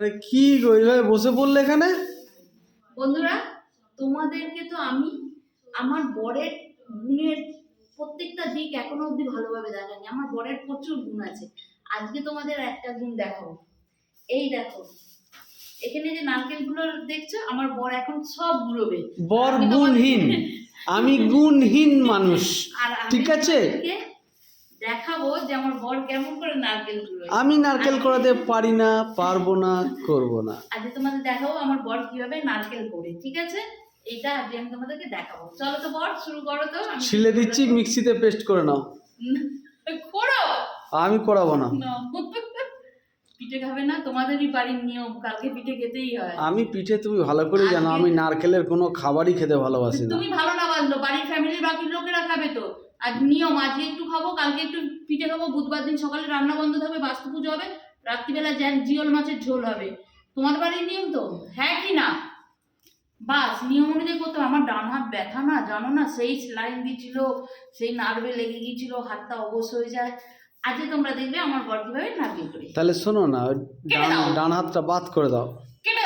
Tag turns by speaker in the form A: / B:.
A: আরে কি গো এইভাবে বসে পড়লে এখানে?
B: বন্ধুরা তোমাদেরকে তো আমি আমার বরের গুণের প্রত্যেকটা দিক এখনও অবধি ভালোভাবে দেখানি আমার বরের প্রচুর গুণ আছে। আজকে তোমাদের একটা গুণ দেখাবো। এই দেখো এখানে যে নারকেলগুলো দেখছ আমার বর এখন সব গুলোবে
A: বর গুণহীন। আমি গুণহীন মানুষ।
B: আর
A: ঠিক আছে?
B: দেখাবো যে আমার বর কেমন করে নারকেল গুলোয়
A: আমি নারকেল করাতে পারি না পারব না করব না।
B: আজকে তোমাদের দেখাবো আমার বর কীভাবে নারকেল করে ঠিক আছে? এইটা আজকে আমি তোমাদেরকে দেখাবো। চলো তো বর শুরু করো তো।
A: ছিলে দিচ্ছি মিক্সিতে পেস্ট করে নাও।
B: করো?
A: আমি করাবো না।
B: পিঠে খাবে না তোমাদেরই বাড়ির নিয়ম কালকে পিঠে খেতেই হয়।
A: আমি পিঠে তুমি ভালো করে জানো আমি নারকেলের কোনো খাবারই খেতে ভালোবাসি না।
B: তুমি ভালো না বাঁধলো বাড়ির ফ্যামিলির বাকি লোকেরা খাবে তো। আজ নিয়ম আজকে একটু খাব কালকে একটু পিঠে খাব বুধবার দিন সকালে রান্না বন্ধ থাকবে বাস্তু পুজো হবে রাত্রিবেলা জ্যান জিওল মাছের ঝোল হবে। তোমার বাড়ির নিয়ম তো? হ্যাঁ কি না? বাস নিয়ম অনুযায়ী করতে আমার ডান হাত ব্যথা না জানো না? সেই লাইন দিয়েছিল সেই নার্ভে লেগে গিয়েছিল হাতটা অবশ হয়ে যায়। আজকে তোমরা দেখবে আমার বর কীভাবে নারকেল করে।
A: তাহলে শোনো না ডান ডান হাতটা বাদ করে দাও।
B: কেটে